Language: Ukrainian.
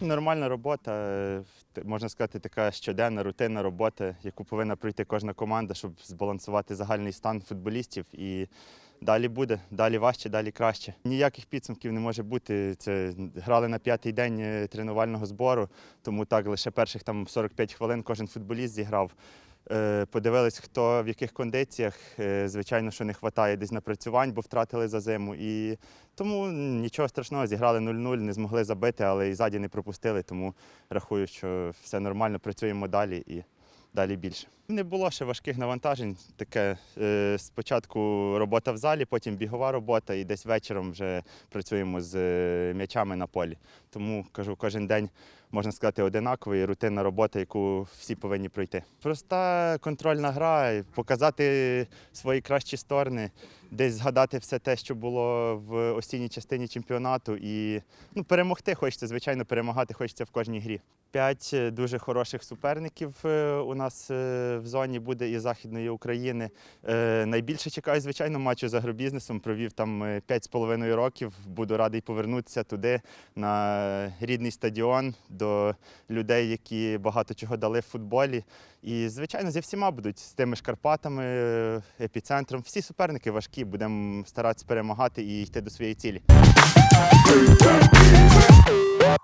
нормальна робота, е, можна сказати, така щоденна, рутинна робота, яку повинна пройти кожна команда, щоб збалансувати загальний стан футболістів. І далі буде, далі важче, далі краще. Ніяких підсумків не може бути. Це грали на п'ятий день е, тренувального збору, тому так лише перших там 45 хвилин кожен футболіст зіграв. Е, Подивились, хто в яких кондиціях. Е, Звичайно, що не вистачає десь напрацювань, бо втратили за зиму. І тому нічого страшного, зіграли 0-0, не змогли забити, але і ззаді не пропустили. Тому рахую, що все нормально, працюємо далі і далі більше. Не було ще важких навантажень. Таке е, спочатку робота в залі, потім бігова робота, і десь вечором вже працюємо з м'ячами на полі. Тому кажу, кожен день можна сказати одинаковий, рутинна робота, яку всі повинні пройти. Проста контрольна гра, показати свої кращі сторони, десь згадати все те, що було в осінній частині чемпіонату, і ну, перемогти хочеться, звичайно, перемагати хочеться в кожній грі. П'ять е, дуже хороших суперників е, у нас е, в зоні буде із Західної України. Найбільше чекаю, звичайно, матчу з агробізнесом. Провів там е, п'ять з половиною років. Буду радий повернутися туди, на рідний стадіон, до людей, які багато чого дали в футболі. І, звичайно, зі всіма будуть з тими ж Карпатами, епіцентром. Всі суперники важкі, будемо старатися перемагати і йти до своєї цілі.